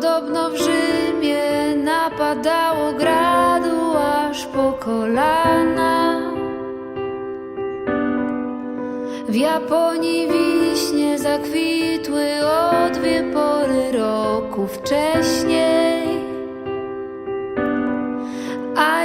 Podobno w Rzymie napadało gradu aż po kolana. W Japonii wiśnie zakwitły o dwie pory roku wcześniej. A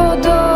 podobne.